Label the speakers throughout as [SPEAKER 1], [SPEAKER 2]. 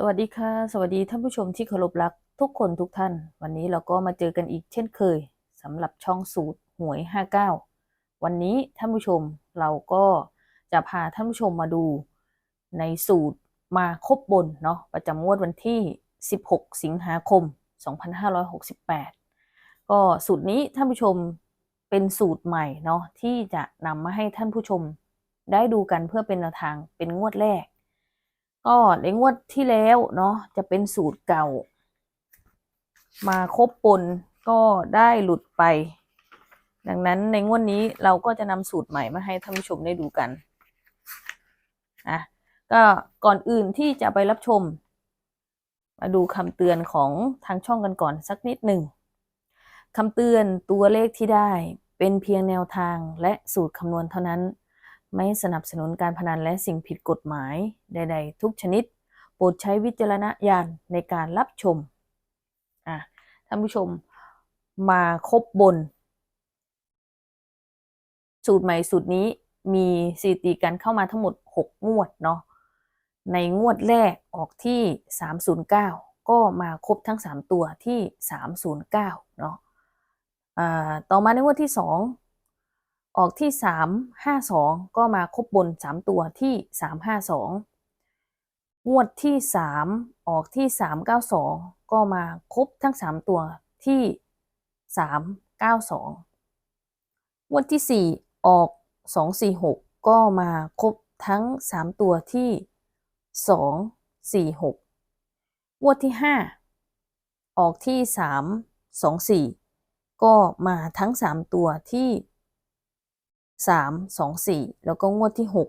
[SPEAKER 1] สวัสดีค่ะ สวัสดีท่านผู้ชมที่เคารพรักทุกคนทุกท่าน วันนี้เราก็มาเจอกันอีกเช่นเคยสำหรับช่องสูตรหวย 59 วันนี้ท่านผู้ชมเราก็จะพาท่านผู้ชมมาดูในสูตรมาครบบนเนาะประจำงวดวันที่ 16 สิงหาคม 2568 ก็สูตรนี้ท่านผู้ชมเป็นสูตรใหม่เนาะที่จะนำมาให้ท่านผู้ชมได้ดูกันเพื่อเป็นแนวทางเป็นงวดแรก ก็ในงวดที่แล้วเนาะจะเป็นสูตรเก่า มาครบปนก็ได้หลุดไป ดังนั้นในงวดนี้เราก็จะนำสูตรใหม่มาให้ท่านผู้ชมได้ดูกันนะก็ก่อนอื่นที่จะไปรับชม มาดูคำเตือนของทางช่องกันก่อนสักนิดหนึ่งคำเตือนตัวเลขที่ได้เป็นเพียงแนวทางและสูตรคำนวณเท่านั้น ไม่สนับสนุนการพนันและสิ่งผิดกฎหมายใด ๆ ทุกชนิด โปรดใช้วิจารณญาณในการรับชมอะท่านผู้ชมมาครบบน สูตรใหม่สูตรนี้มีสถิติการเข้ามาทั้งหมด 6 งวดเนาะในงวดแรกออกที่ 309 ก็มาครบทั้ง 3 ตัวที่ 309 เนาะอ่าต่อมาในงวดที่ 2 ออกที่สามห้าสองก็มาครบบนสามตัวที่สามห้าสองวดที่สามออกที่สามเก้าสองก็มาครบทั้งสามตัวที่สามเก้าสองวดที่สี่ออกสองสี่หกก็มาครบทั้งสามตัวที่สองสี่หกงวดที่ห้าออกที่สามสองสี่ก็มาทั้งสามตัวที่ สามสองสี่แล้วก็งวดที่หก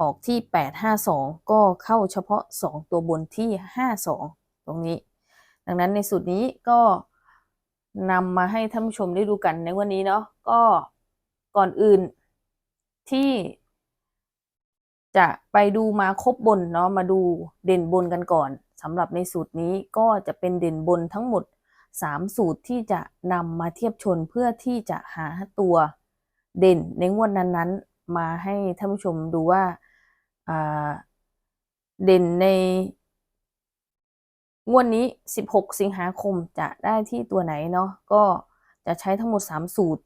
[SPEAKER 1] ออกที่แปดห้าสองก็เข้าเฉพาะสองตัวบนที่ห้าสองตรงนี้ ดังนั้นในสูตรนี้ก็นำมาให้ท่านผู้ชมได้ดูกันในวันนี้เนาะก็ก่อนอื่นที่จะไปดูมาครบบนเนาะมาดูเด่นบนกันก่อนสำหรับในสูตรนี้ก็จะเป็นเด่นบนทั้งหมด 3 สูตรที่จะนำมาเทียบชนเพื่อที่จะหาตัว เด่นในงวดนั้นๆ มาให้ท่านผู้ชมดูว่าเด่นในงวดนี้ 16 สิงหาคมจะได้ที่ตัวไหนเนาะก็จะใช้ทั้งหมด 3 สูตร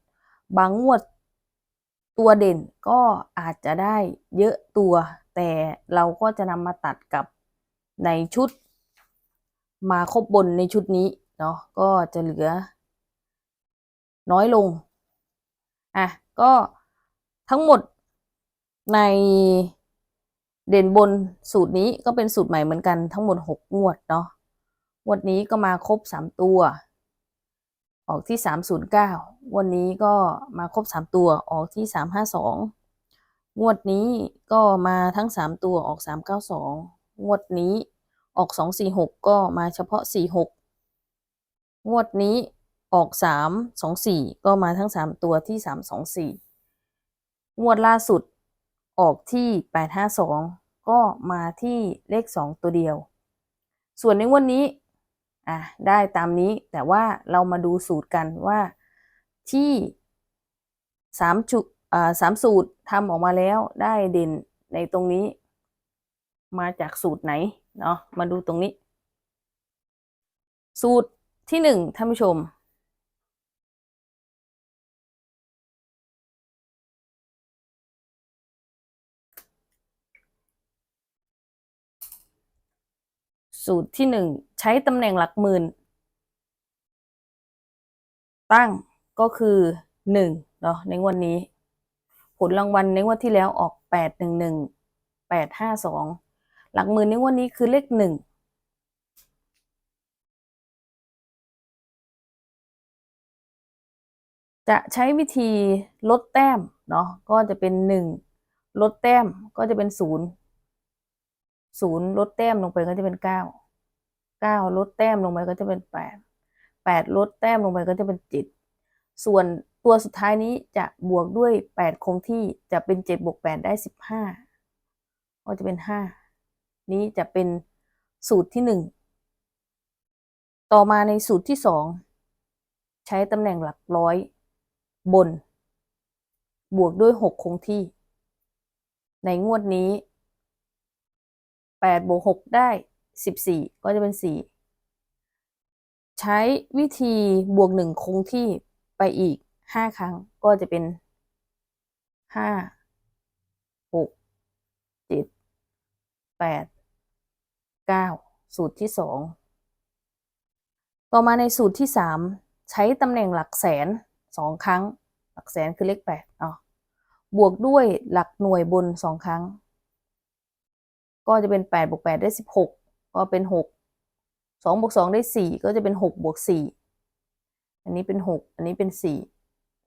[SPEAKER 1] บางงวดตัวเด่นก็อาจจะได้เยอะตัว แต่เราก็จะนำมาตัดกับในชุด มาครบบนในชุดนี้เนาะก็จะเหลือน้อยลง อะ ก็ทั้งหมดในเด่นบนสูตรนี้ก็เป็นสูตรใหม่เหมือนกันทั้งหมดหกงวดเนาะงวดนี้ก็มาครบสามตัว ออกที่สามศูนย์เก้าวันนี้ก็มาครบสามตัวออกที่สามห้าสองงวดนี้ก็มาทั้งสามตัวออกสามเก้าสองงวดนี้ออกสองสี่หกก็มาเฉพาะสี่หกงวดนี้ ออกสามสองสี่ก็มาทั้งสามตัวที่สามสองสี่งวดล่าสุดออกที่แปดห้าสองก็มาที่เลขสองตัวเดียว ส่วนในงวดนี้อะได้ตามนี้แต่ว่าเรามาดูสูตรกันว่าที่สามจุอ่าสามสูตรทำออกมาแล้วได้เด่นในตรงนี้ มาจากสูตรไหนเนาะมาดูตรงนี้ สูตรที่หนึ่งท่านผู้ชม สูตรที่หนึ่งใช้ตำแหน่งหลักหมื่น ตั้งก็คือหนึ่งเนาะในงวดนนี้ ผลรางวัลในงวดที่แล้วออกแปดหนึ่งหนึ่งแปดห้าสองหลักหมื่นในงวดนี้คือเลขหนึ่งจะใช้วิธีลดแต้มเนาะก็จะเป็นหนึ่งลดแต้มก็จะเป็นศูนย์ ศูนย์ลดแต้มลงไปก็จะเป็นเก้าเก้าลดแต้มลงไปก็จะเป็นแปดแปดลดแต้มลงไปก็จะเป็นเจ็ดส่วนตัวสุดท้ายนี้จะบวกด้วยแปดคงที่จะเป็นเจ็ดบวกแปดได้สิบห้าก็จะเป็นห้านี้จะเป็นสูตรที่หนึ่งต่อมาในสูตรที่สองใช้ตำแหน่งหลักร้อยบน บวกด้วยหกคงที่ ในงวดนี้ แปดบวกหกได้สิบสี่ก็จะเป็นสี่ใช้วิธีบวกหนึ่งคงที่ไปอีกห้าครั้งก็จะเป็นห้าหกเจ็ดแปดเก้าสูตรที่สองต่อมาในสูตรที่สามใช้ตำแหน่งหลักแสนสองครั้ง หลักแสนคือเลขแปดอ๋อบวกด้วยหลักหน่วยบนสองครั้ง ก็จะเป็นแปดบวกแปดได้สิบหกก็เป็นหกสองบวกสองได้สี่ก็จะเป็นหกบวกสี่อันนี้เป็นหกอันนี้เป็นสี่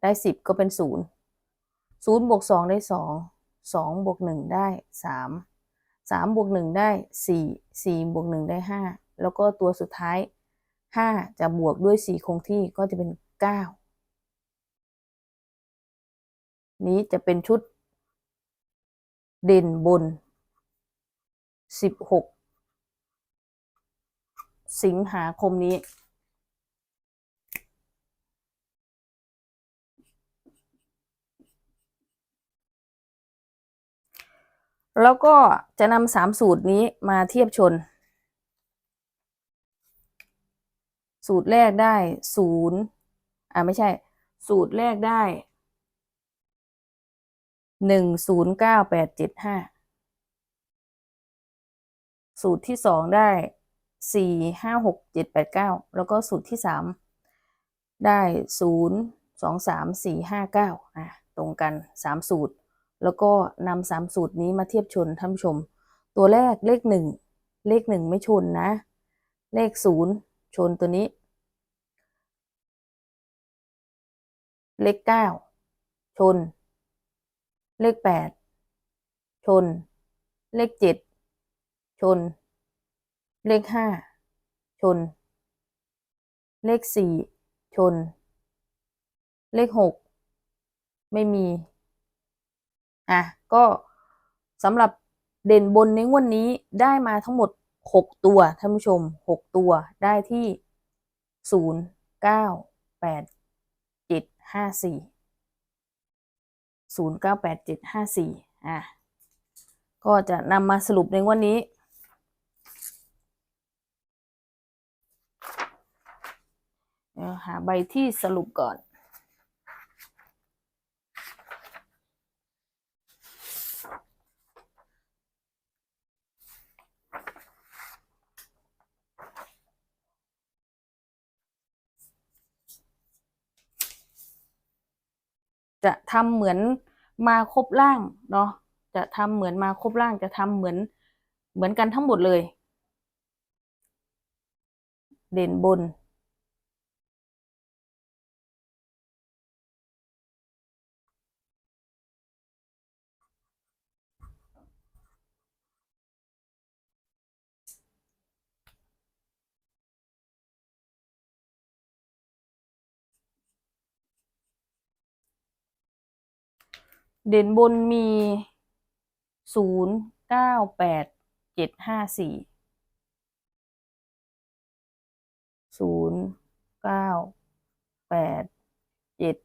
[SPEAKER 1] ได้สิบก็เป็นศูนย์ศูนย์บวกสองได้สองสองบวกหนึ่งได้สามสามบวกหนึ่งได้สี่สี่บวกหนึ่งได้ห้าแล้วก็ตัวสุดท้ายห้าจะบวกด้วยสี่คงที่ก็จะเป็นเก้านี้จะเป็นชุดเด่นบน สิบหกสิงหาคมนี้ แล้วก็จะนำสามสูตรนี้มาเทียบชน สูตรแรกได้ศูนย์อ่าไม่ใช่ สูตรแรกได้หนึ่งศูนย์เก้าแปดเจ็ดห้า สูตรที่สองได้สี่ห้าหกเจ็ดแปดเก้าแล้วก็สูตรที่สามได้ศูนย์สองสามสี่ห้าเก้าอะตรงกันสามสูตร แล้วก็นำสามสูตรนี้มาเทียบชนท่านผู้ชม ตัวแรกเลขหนึ่งเลขหนึ่งไม่ชนนะ เลขศูนย์ชนตัวนี้ เลขเก้าชน เลขแปดชน เลขเจ็ด ชน เลขห้าชน เลขสี่ชน เลขหกไม่มี อะ ก็สำหรับเด่นบนในวดนนี้ได้มาทั้งหมดหกตัวท่านผู้ชมหกตัวได้ที่ศูนย์เก้าแปดเจ็ดห้าสี่ศูนย์เก้าแปดเจ็ดห้าสี่อะ ก็จะนำมาสรุปในวันนี้ เดี๋ยวหาใบที่สรุปก่อน จะทำเหมือนมาครบร่างเนาะจะทำเหมือนมาครบร่างจะทำเหมือนเหมือนกันทั้งหมดเลย เด่นบน เด่นบนมีศูนย์เก้าแปดเจ็ดห้าสี่ศูนย์เก้าแปดเจ็ด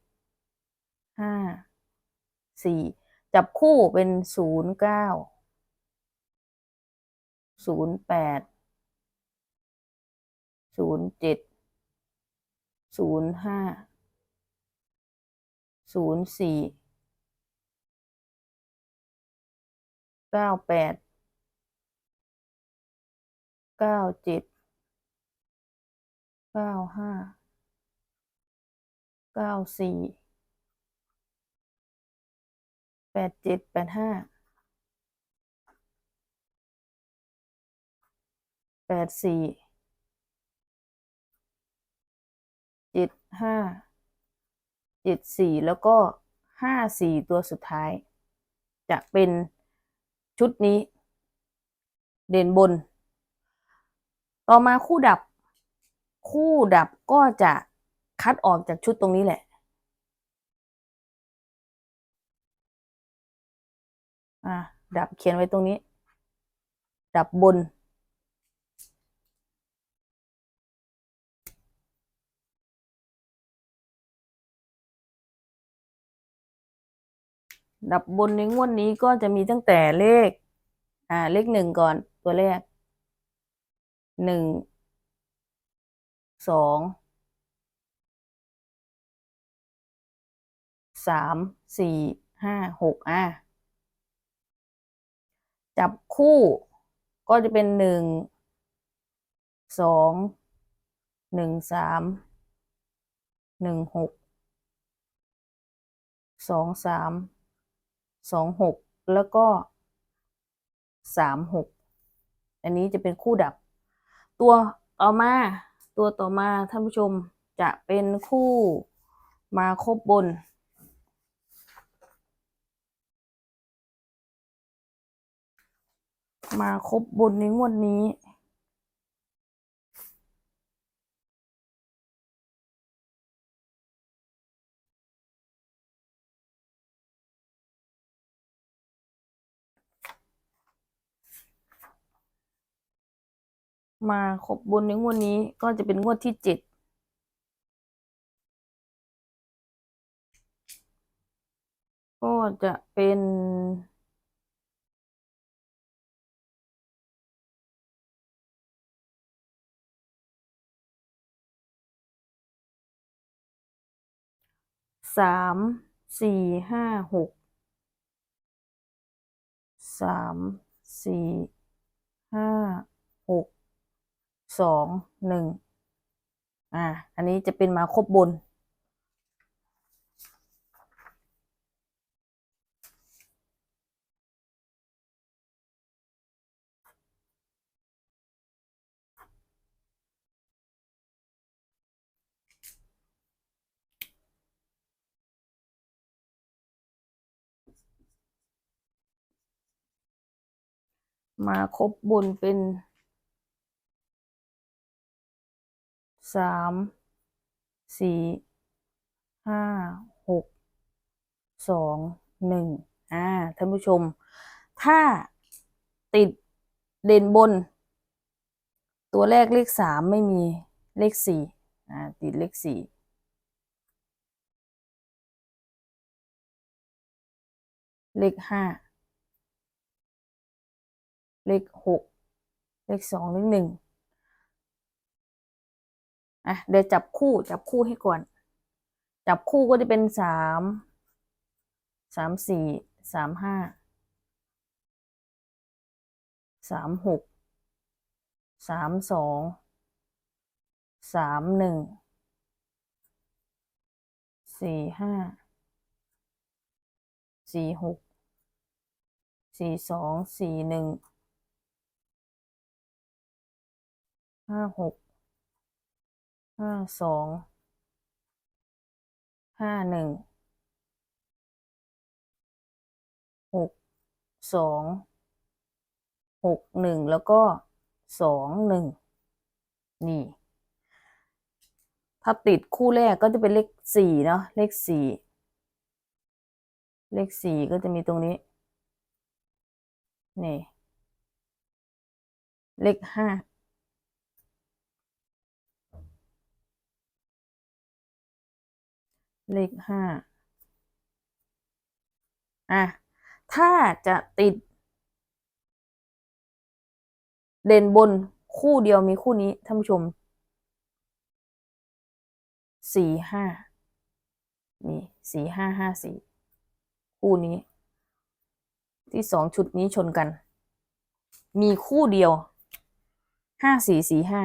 [SPEAKER 1] ห้าสี่จับคู่เป็นศูนย์เก้าศูนย์แปดศูนย์เจ็ดศูนย์ห้าศูนย์สี่ เก้าแปดเก้าเจ็ดเก้าห้าเก้าสี่แปดเจ็ดแปดห้าแปดสี่เจ็ดห้าเจ็ดสี่แล้วก็ห้าสี่ตัวสุดท้าย จะเป็น ชุดนี้ เด่นบน ต่อมาคู่ดับ คู่ดับก็จะคัดออกจากชุดตรงนี้แหละ อะดับเขียนไว้ตรงนี้ ดับบน ดับบนในงวดนี้ก็จะมีตั้งแต่เลข อ่า เลขหนึ่งก่อนตัวแรกหนึ่งสองสามสี่ห้าหกอะจับคู่ก็จะเป็นหนึ่งสองหนึ่งสามหนึ่งหกสองสาม สองหกแล้วก็สามหกอันนี้จะเป็นคู่ดับ ตัวต่อมาตัวต่อมาท่านผู้ชมจะเป็นคู่มาครบบน มาครบบนในงวดนี้ มาครบบนในงวดนี้ก็จะเป็นงวดที่เจ็ดก็จะเป็นสามสี่ห้าหกสามสี่ห้า สองหนึ่งอ่า อันนี้จะเป็นมาครบบน มาครบบนเป็น สามสี่ห้าหกสองหนึ่งอ่าท่านผู้ชม ถ้าติดเด่นบน ตัวแรกเลขสามไม่มีเลขสี่อ่าติดเลขสี่เลขห้าเลขหกเลขสองเลขหนึ่งะเดี๋ยวจับคู่จับคู่ให้ก่อน จับคู่ก็จะเป็นสามสามสี่สามห้าสามหกสามสองสามหนึ่งสี่ห้าสี่หกสี่สองสี่หนึ่งห้าหก ห้าสองห้าหนึ่งหกสองหกหนึ่งแล้วก็สองหนึ่งนี่ ถ้าติดคู่แรกก็จะเป็นเลขสี่เนาะเลขสี่เลขสี่ก็จะมีตรงนี้ นี่ เลขห้า เลขห้าอะ ถ้าจะติด เด่นบนคู่เดียวมีคู่นี้ท่านผู้ชมสี่ห้านี่สี่ห้าห้าสี่คู่นี้ ที่สองชุดนี้ชนกัน มีคู่เดียวห้าสี่สี่ห้า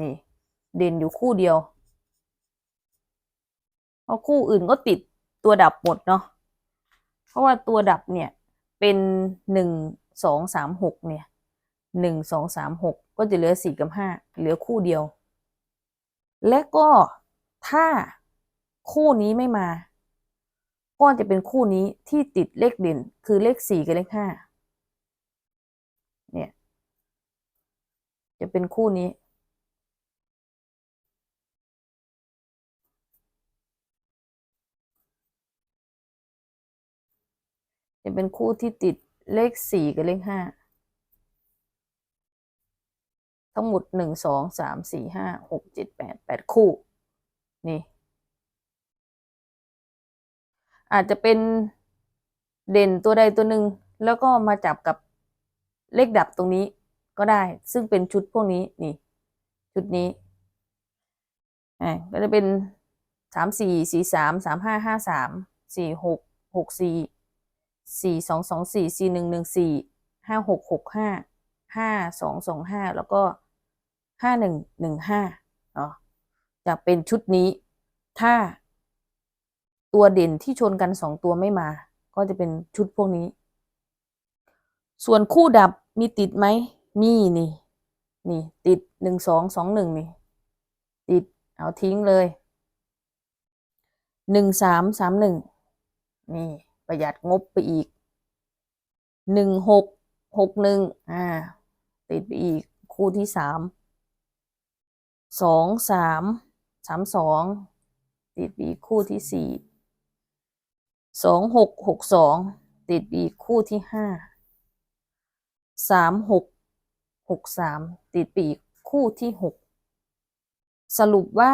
[SPEAKER 1] นี่ เด่นอยู่คู่เดียว เพราะคู่อื่นก็ติดตัวดับหมดเนาะ เพราะว่าตัวดับเนี่ยเป็นหนึ่งสองสามหกเนี่ยหนึ่งสองสามหกก็จะเหลือสี่กับห้าเหลือคู่เดียว และก็ถ้าคู่นี้ไม่มา ก็จะเป็นคู่นี้ที่ติดเลขเด่นคือเลขสี่กับเลขห้าเนี่ย จะเป็นคู่นี้ จะเป็นคู่ที่ติดเลขสี่กับเลขห้าทั้งหมดหนึ่งสองสามสี่ห้าหกเจ็ดแปดแปดคู่ นี่ อาจจะเป็นเด่นตัวใดตัวหนึ่งแล้วก็มาจับกับเลขดับตรงนี้ก็ได้ ซึ่งเป็นชุดพวกนี้นี่ ชุดนี้อ่าก็จะเป็นสามสี่สี่สามสามห้าห้าสามสี่หกหกสี่ สี่สองสองสี่สี่หนึ่งหนึ่งสี่ห้าหกหกห้าห้าสองสองห้าแล้วก็ห้าหนึ่งหนึ่งห้าเนาะจะเป็นชุดนี้ถ้าตัวเด่นที่ชนกันสองตัวไม่มา ก็จะเป็นชุดพวกนี้ ส่วนคู่ดับมีติดไหมมีนี่นี่ ติดหนึ่งสองสองหนึ่งนี่ ติดเอาทิ้งเลยหนึ่งสามสามหนึ่งนี่ ประหยัดงบไปอีกหนึ่งหกหกหนึ่งอ่า ติดไปอีกคู่ที่สามสองสามสามสองติดไปอีกคู่ที่สี่สองหกหกสองติดไปอีกคู่ที่ห้าสามหกหกสามติดไปอีกคู่ที่หกสรุปว่า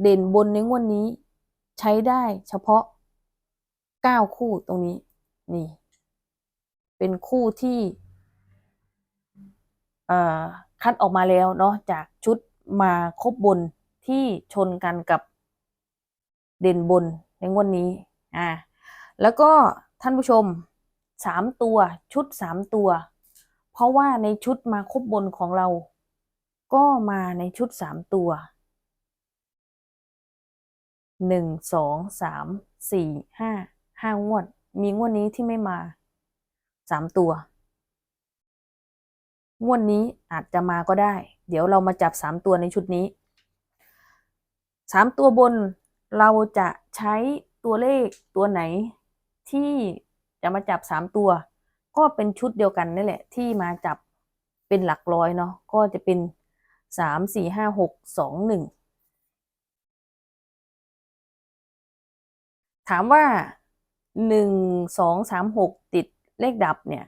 [SPEAKER 1] เด่นบนในงวดนนี้ ใช้ได้เฉพาะ เก้าคู่ตรงนี้ นี่ เป็นคู่ที่คัดออกมาแล้วเนาะจากชุดมาครบบนที่ชนกันกับเด่นบนในงวดนนี้อ่าแล้วก็ท่านผู้ชมสามตัวชุดสามตัว เพราะว่าในชุดมาครบบนของเรา ก็มาในชุดสามตัวหนึ่งสองสามสี่ห้า ห้างวด มีงวดนี้ที่ไม่มาสามตัว งวดนี้อาจจะมาก็ได้ เดี๋ยวเรามาจับสามตัวในชุดนี้สามตัวบนเราจะใช้ตัวเลขตัวไหนที่จะมาจับสามตัว ก็เป็นชุดเดียวกันนี่แหละ ที่มาจับเป็นหลักร้อยเนาะก็จะเป็นสามสี่ห้าหกสองหนึ่งถามว่า หนึ่งสองสามหกติดเลขดับเนี่ย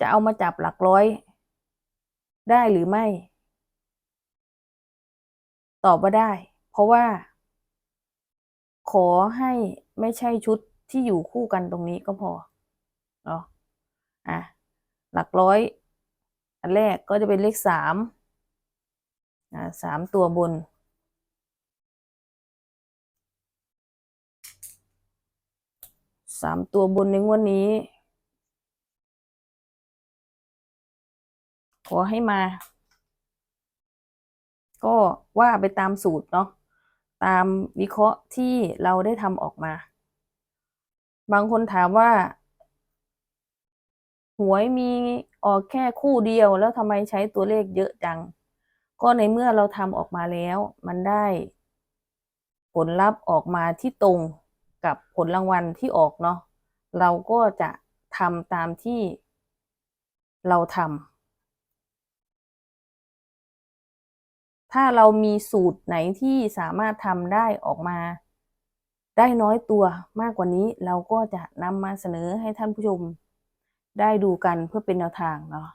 [SPEAKER 1] จะเอามาจับหลักร้อย ได้หรือไม่ ตอบว่าได้ เพราะว่า ขอให้ไม่ใช่ชุดที่อยู่คู่กันตรงนี้ก็พอเนาะอะหลักร้อย อันแรกก็จะเป็นเลขสามอ่าสามตัวบน สามตัวบนในงวดนี้ ขอให้มา ก็ว่าไปตามสูตรเนาะตามวิเคราะห์ที่เราได้ทำออกมา บางคนถามว่า หวยมีออกแค่คู่เดียวแล้วทำไมใช้ตัวเลขเยอะจัง ก็ในเมื่อเราทำออกมาแล้ว มันได้ ผลลัพธ์ออกมาที่ตรง กับผลรางวัลที่ออกเนาะเราก็จะทำตามที่เราทำถ้าเรามีสูตรไหนที่สามารถทำได้ออกมา ได้น้อยตัวมากกว่านี้เราก็จะนำมาเสนอให้ท่านผู้ชม ได้ดูกันเพื่อเป็นแนวทางเนาะ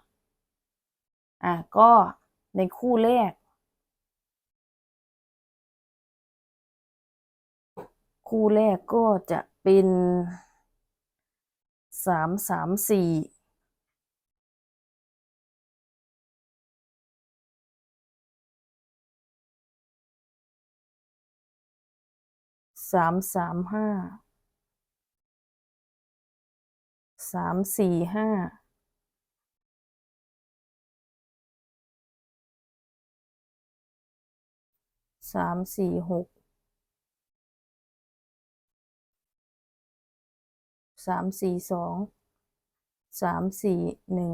[SPEAKER 1] อะก็ในคู่แรก คู่แรกก็จะเป็นสามสามสี่สามสามห้าสามสี่ห้าสามสี่หก สามสี่สองสามสี่หนึ่ง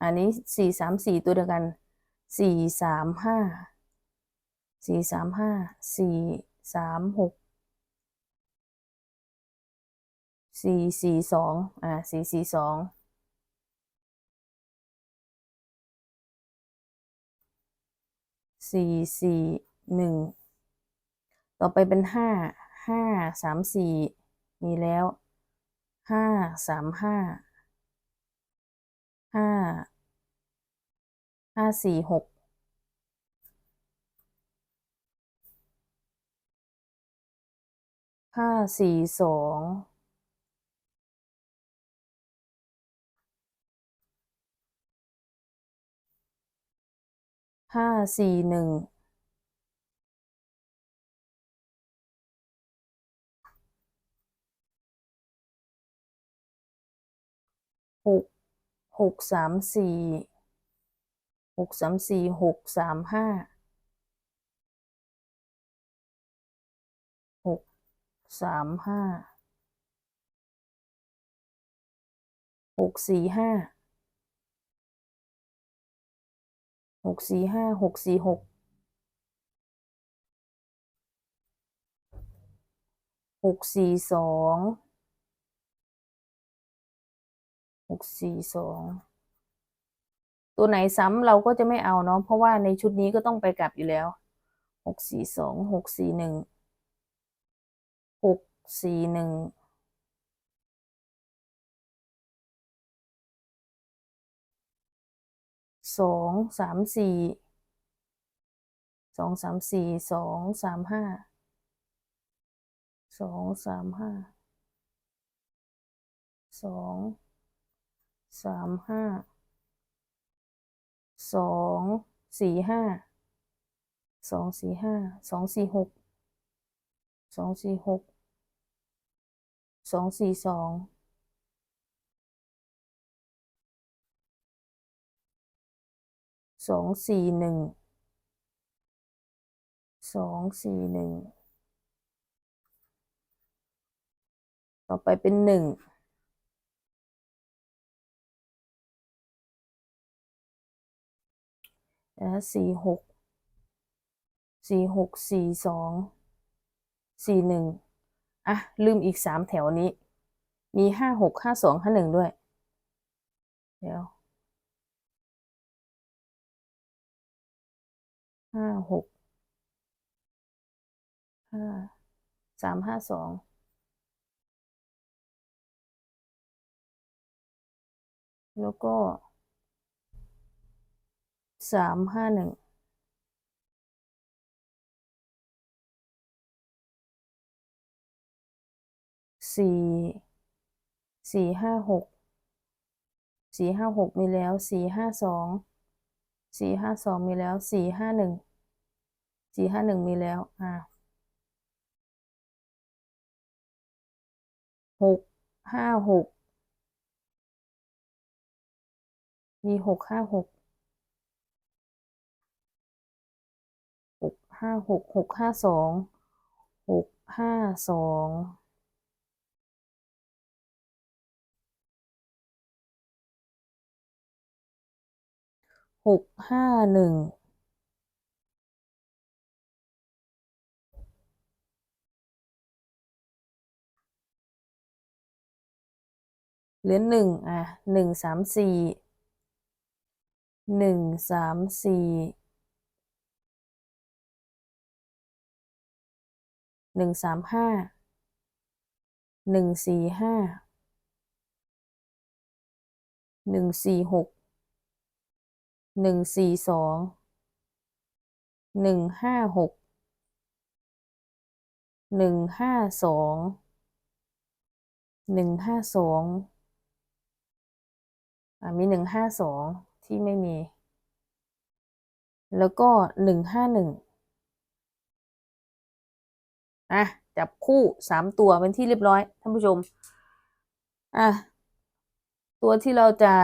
[SPEAKER 1] อันนี้สี่สามสี่ตัวเดียวกันสี่สามห้าสี่สามห้าสี่สามหกสี่สี่สองอ่าสี่สี่สองสี่สี่หนึ่งต่อไปเป็นห้า ห้าสามสี่มีแล้วห้าสามห้าห้าห้าสี่หกห้าสี่สองห้าสี่หนึ่ง หกหกสามสี่หกสามสี่หกสามห้าหกสามห้าหกสี่ห้าหกสี่ห้าหกสี่หกหกสี่สอง หกสี่สองตัวไหนซ้ำเราก็จะไม่เอาเนาะเพราะว่าในชุดนี้ก็ต้องไปกลับอยู่แล้วหกสี่สองหกสี่หนึ่งหกสี่หนึ่งสองสามสี่สองสามสี่สองสามห้าสองสามห้าสอง สามห้าสองสี่ห้าสองสี่ห้าสองสี่หกสองสี่หกสองสี่สองสองสี่หนึ่งสองสี่หนึ่งต่อไปเป็นหนึ่ง แล้วสี่หกสี่หกสี่สองสี่หนึ่งอะ ลืมอีกสามแถวนี้ มีห้าหกห้าสองห้าหนึ่งด้วย เดี๋ยวห้าหกห้าสามห้าสองแล้วก็ สามห้าหนึ่งสี่สี่ห้าหกสี่ห้าหกมีแล้วสี่ห้าสองสี่ห้าสองมีแล้วสี่ห้าหนึ่งสี่ห้าหนึ่งมีแล้ว อ่าหกห้าหกมีหกห้าหก ห้าหกหกห้าสองหกห้าสองหกห้าหนึ่งเหลือหนึ่งอะหนึ่งสามสี่หนึ่งสามสี่ หนึ่งสามห้าหนึ่งสี่ห้าหนึ่งสี่หกหนึ่งสี่สองหนึ่งห้าหกหนึ่งห้าสองหนึ่งห้าสองอ่ามีหนึ่งห้าสองที่ไม่มี แล้วก็หนึ่งห้าหนึ่ง อะจับคู่สามตัวเป็นที่เรียบร้อยท่านผู้ชมอะตัวที่เราจะ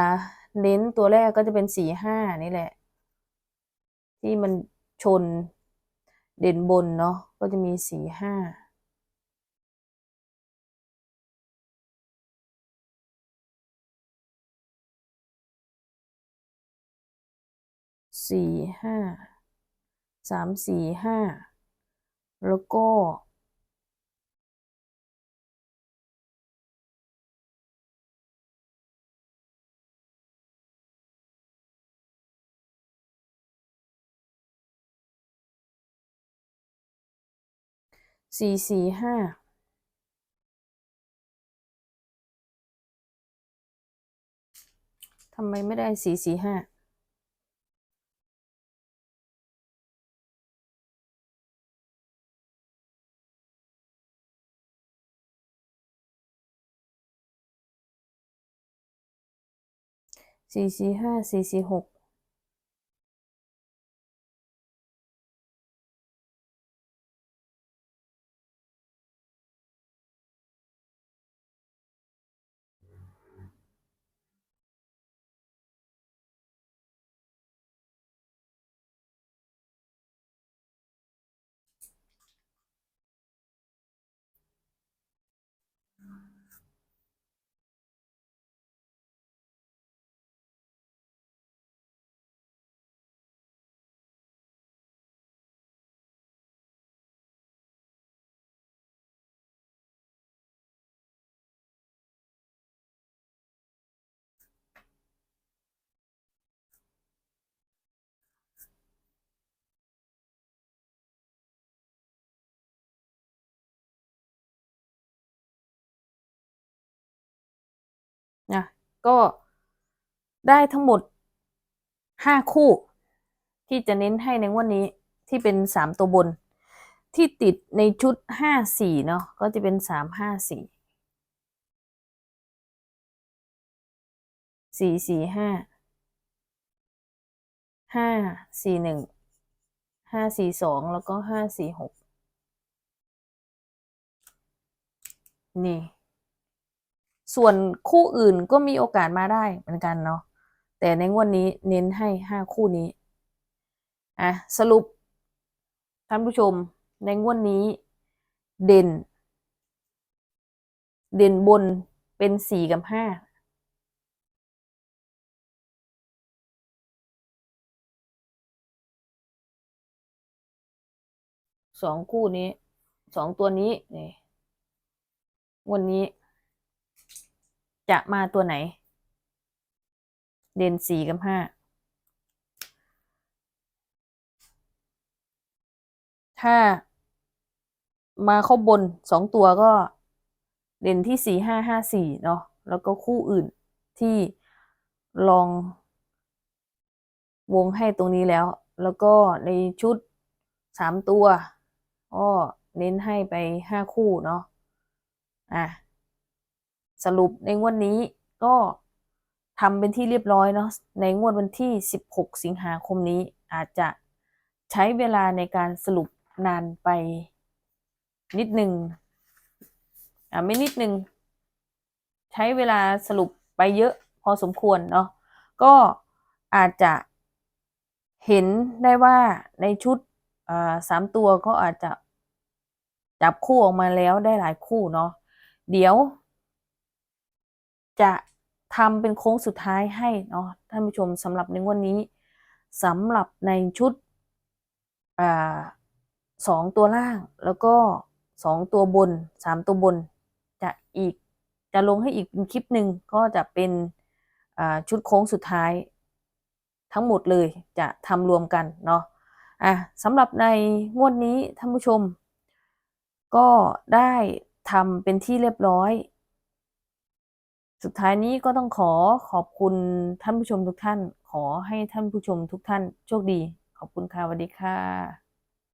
[SPEAKER 1] เน้นตัวแรกก็จะเป็นสี่ห้านี่แหละ ที่มันชนเด่นบนเนาะก็จะมีสี่ห้าสี่ห้าสามสี่ห้าแล้วก็ สี่สี่ห้าทำไมไม่ได้สี่สี่ห้าสี่สี่ห้าสี่สี่หก นะก็ได้ทั้งหมดห้าคู่ ที่จะเน้นให้ในงวดนี้ที่เป็นสามตัวบน ที่ติดในชุดห้าสี่เนาะก็จะเป็นสามห้าสี่สี่สี่ห้าห้าสี่หนึ่งห้าสี่สองแล้วก็ห้าสี่หกนี่ ส่วนคู่อื่นก็มีโอกาสมาได้เหมือนกันเนาะแต่ในงวดนี้เน้นให้ห้าคู่นี้อะสรุปท่านผู้ชมในงวดนี้ เด่น เด่นบนเป็นสี่กับห้าสองคู่นี้สองตัวนี้นี่วันนี้ จะมาตัวไหน เด่นสี่กับห้าถ้ามาเข้าบนสองตัวก็เด่นที่สี่ห้าห้าสี่เนาะแล้วก็คู่อื่นที่ลองวงให้ตรงนี้แล้ว แล้วก็ในชุดสามตัวก็เน้นให้ไปห้าคู่เนาะอะ สรุปในงวดนี้ก็ทำเป็นที่เรียบร้อยเนาะในงวดวันที่ 16 สิงหาคมนี้อาจจะใช้เวลาในการสรุปนานไปนิดหนึ่งอ่าไม่นิดหนึ่งใช้เวลาสรุปไปเยอะพอสมควรเนาะก็อาจจะเห็นได้ว่าในชุดสามตัวก็อาจจะจับคู่ออกมาแล้วได้หลายคู่เนาะเดี๋ยว จะทำเป็นโค้งสุดท้ายให้เนาะท่านผู้ชมสำหรับในงวันนี้สำหรับในชุดอสองตัวล่างแล้วก็สองตัวบนสามตัวบนจะอีกจะลงให้อีกเป็นคลิปหนึ่งก็จะเป็นชุดโค้งสุดท้าย ทั้งหมดเลยจะทำรวมกันเนาะอะสำหรับในงวดนี้ท่านผู้ชม ก็ได้ทำเป็นที่เรียบร้อย สุดท้ายนี้ก็ต้องขอขอบคุณท่านผู้ชมทุกท่าน ขอให้ท่านผู้ชมทุกท่านโชคดี ขอบคุณค่ะสวัสดีค่ะ